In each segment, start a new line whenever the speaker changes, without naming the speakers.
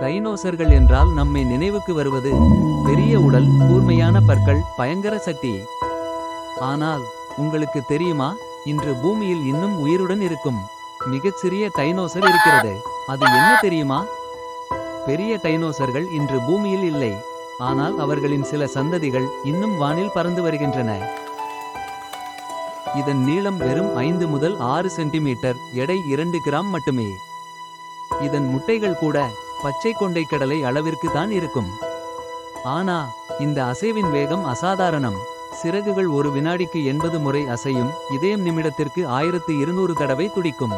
டைனோசர்கள் என்றால் நம்மை நினைவுக்கு வருவது. பெரிய உடல் கூர்மையான பற்கள் பயங்கர சக்தி. ஆனால் உங்களுக்கு தெரியுமா? இன்று பூமியில் இன்னும் உயிருடன் இருக்கும். மிகச்சிறிய டைனோசர் இருக்கிறது. அது என்ன தெரியுமா? பெரிய டைனோசர்கள் இன்று பூமியில் இல்லை. ஆனால் அவர்களின் சில சந்ததிகள் இன்னும் வானில் பறந்து வருகின்றன. இதன் நீளம் வெறும் ஐந்து முதல் ஆறு சென்டிமீட்டர் எடை இரண்டு கிராம் மட்டுமே. இதன் முட்டைகள் கூட பச்சை கொண்டை கடலை அளவிற்கு தான் இருக்கும். ஆனா இந்த அசைவின் வேகம் அசாதாரணம். சிறகுகள் ஒரு வினாடிக்கு எண்பது முறை அசையும் இதயம் நிமிடத்திற்கு ஆயிரத்து இருநூறு தடவை துடிக்கும்.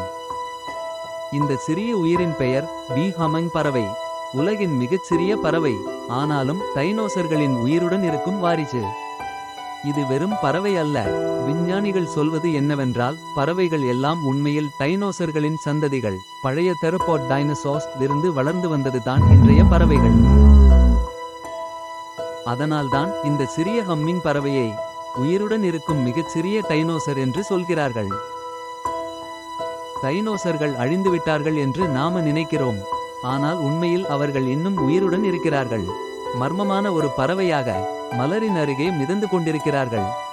இந்த சிறிய உயிரின் பெயர் பீ. ஹமங் பறவை. உலகின் மிகச்சிறிய பறவை. ஆனாலும் டைனோசர்களின் உயிருடன் இருக்கும் வாரிசு. இது வெறும் பறவை அல்ல. விஞ்ஞானிகள் சொல்வது என்னவென்றால் பறவைகள் எல்லாம் உண்மையில் டைனோசர்களின் சந்ததிகள். பழைய தெரப்போட் டைனோசார்ஸ் இருந்து வளர்ந்து வந்தது தான் இன்றைய பறவைகள். அதனால்தான் இந்த சிறிய ஹம்மிங் பறவையை உயிருடன் இருக்கும் மிகச்சிறிய டைனோசர் என்று சொல்கிறார்கள். டைனோசர்கள் அழிந்துவிட்டார்கள் என்று நாம நினைக்கிறோம். ஆனால் உண்மையில் அவர்கள் இன்னும் உயிருடன் இருக்கிறார்கள். மர்மமான ஒரு பறவையாக மலரின் அருகே மிதந்து கொண்டிருக்கிறார்கள்.